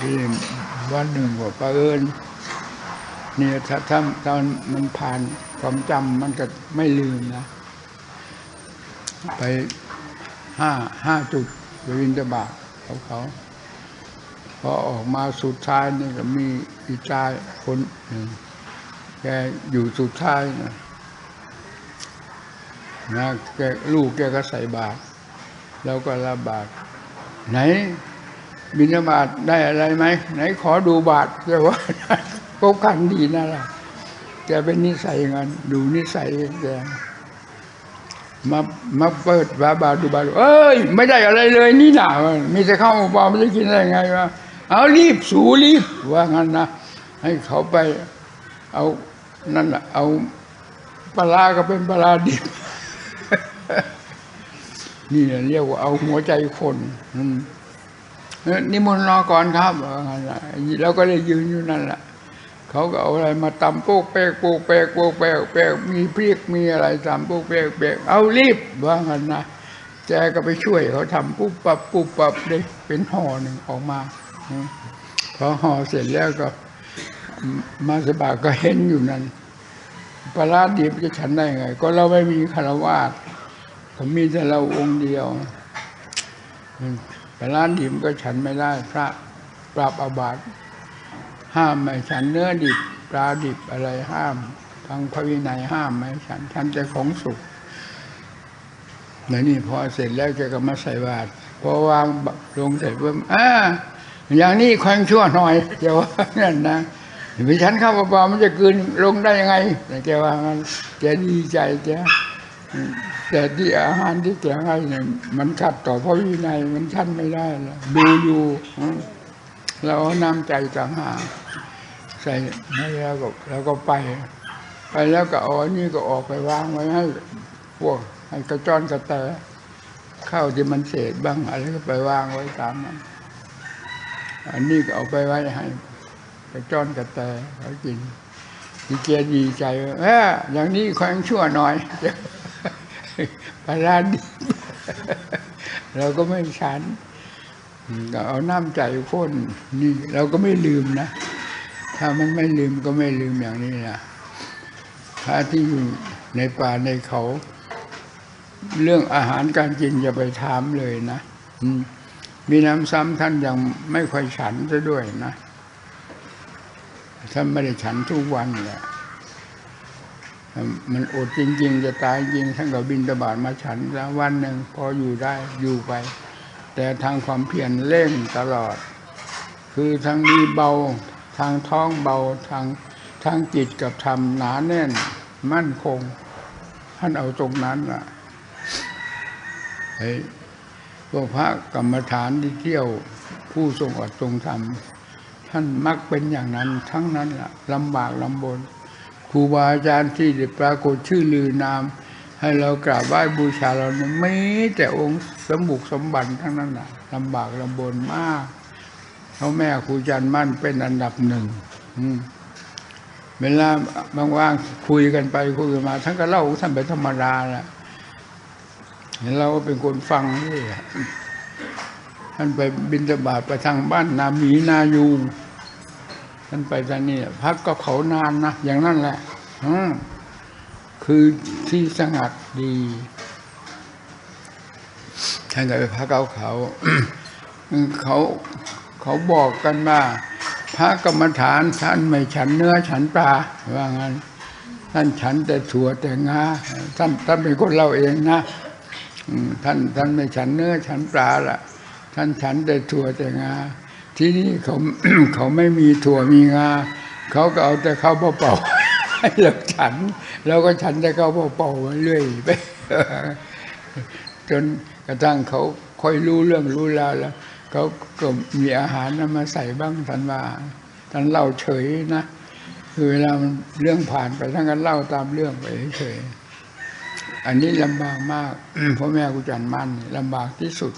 ที่วันหนึ่งว่าประเอิญเนี่ยถ้าถ้าตอนมันผ่านความจำมันก็ไม่ลืมนะ ไปห้าห้าจุดไปวินทบาทเขาเขาพอออกมาสุดท้ายนี่ก็มีอีจายคนหนึ่งแกอยู่สุดท้ายนะนะแกลูกแกก็ใส่บาตรแล้วก็รับบาตรไหน บิณฑบาตได้อะไรไหมไหนขอดูบาตรแกว่าก็กันดีนะล่ะแกเป็นนิสัยอย่างนั้นดูนิสัยแกมามาเปิดบาบาดูบาตรเอ้ย ไม่ได้อะไรเลยนี่หนามีแต่ข้าวเปลาไม่ได้กินอะไรไงวะเอารีบสูรีบว่างั้นนะให้เขาไปเอานั่นแหละเอาปลาก็เป็นปลาดิบนี่เรียกว่าเอาหัวใจคนอืม นิมนต์รอก่อนครับว่างั้นน่ะแล้วก็ได้ยืนอยู่นั่นแหละเขาก็เอาอะไรมาตำโป๊กแป๊กโป๊กแป๊กโป๊กแป๊กแป๊กมีพริกมีอะไรตำโป๊กแป๊กแป๊กเอารีบว่างันนะแกก็ไปช่วยเขาทำปุ๊บปับปุ๊บปับได้เป็นห่อหนึ่งออกมาพอห่อเสร็จแล้วก็ มาสบาก็เห็นอยู่นั่นปลาดิบจะฉันได้ไง ก็เราไม่มีคารวาสผมมีแต่เราองค์เดียว แต่ร้านดิบก็ฉันไม่ได้ พระปราบอาบัติห้ามไม่ฉันเนื้อดิบปลาดิบอะไรห้ามทางพระวินัยห้ามไม่ฉันฉันแต่ของสุกแล้วนี่พอเสร็จแล้วแกก็มาใส่บาตรพอวางลงเสร็จปุ๊บอ่าอย่างนี้คอยชั่วหน่อยแกว่านั่นนะไปฉันข้าวเปล่าๆมันจะกืนลงได้ยังไงแต่แกว่างั้นแกดีใจแก แต่ที่อาหารที่แกให้เนี่ยมันขัดต่อพระวินัยมันชั้นไม่ได้แล้วดูอยู่เราเอาน้ำใจต่างหากใส่ให้แล้วก็แล้วก็ไป ไปแล้วก็เอาอันนี้ก็ออกไปวางไว้ให้พวกให้กระจอนกระแตข้าวที่มันเศษบ้างอะไรก็ไปวางไว้ตามนั้นอันนี้ก็เอาไปไว้ให้กระจอนกระแตเขากินที่เกียดีใจว่าเอออย่างนี้คอยชั่วหน่อย ปลาดิบเราก็ไม่ฉันก็เอาน้ำใจพ่นนี่เราก็ไม่ลืมนะ ถ้ามันไม่ลืมก็ไม่ลืมอย่างนี้นะถ้าที่อยู่ในป่าในเขา เรื่องอาหารการกินอย่าไปถามเลยนะมมีน้ำซ้ำท่านยังไม่ค่อยฉันซะด้วยนะท่านไม่ได้ฉันทุกวันแหละ มันอดจริง ๆ จะตายจริงท่านก็บินตบาทมาฉันแล้ววันหนึ่งพออยู่ได้อยู่ไป แต่ทางความเพียรเร่งตลอด คือทางนี้เบาทางท้องเบาทางทางจิตกับธรรมหนาแน่น มั่นคง ท่านเอาตรงนั้นล่ะเฮ้ยพวกพระกรรมฐานที่เที่ยวผู้ทรงอดทรงธรรมท่านมักเป็นอย่างนั้นทั้งนั้นล่ะลำบากลำบน ครูบาอาจารย์ที่ได้ปรากฏชื่อลือนาม ให้เรากราบไหว้บูชาเราเนี่ยไม่แต่องค์สมบุกสมบันทั้งนั้นนะลำบากลำบนมากเขาแม่ครูจันทร์มั่นเป็นอันดับหนึ่งเวลาว่างๆคุยกันไปคุยกันมาท่านก็เล่าท่านเป็นธรรมดาแหละเห็นเราก็เป็นคนฟังนี่ท่านไปบินตบาตไปทางบ้านนามีนายูง ท่านไปทางนี้พักก็เขานานนะอย่างนั้นแหละอืมคือที่สงัดดีท่านก็ไปพักเขาเขาเขาเขาบอกกันว่าพระกรรมฐานท่านไม่ฉันเนื้อฉันปลาว่างั้นท่านฉันแต่ถั่วแต่งาท่านท่านเป็นคนเล่าเองนะท่านท่านไม่ฉันเนื้อฉันปลาละท่านฉันแต่ถั่วแต่งา ที่นี่เขาเขาไม่มีถั่วมีงาเขาก็เอาแต่ข้าวเปล่าๆให้เราฉันเราก็ฉันแต่ข้าวเปล่าๆเรื่อยไปจนกระทั่งเขาค่อยรู้เรื่องรู้ราวแล้วเขาก็มีอาหารนั้นมาใส่บ้างท่านว่าท่านเล่าเฉยนะคือเวลามันเรื่องผ่านไปท่านก็เล่าตามเรื่องไปเฉยอันนี้ลำบากมากพ่อแม่กูจันมั่นลำบากที่สุด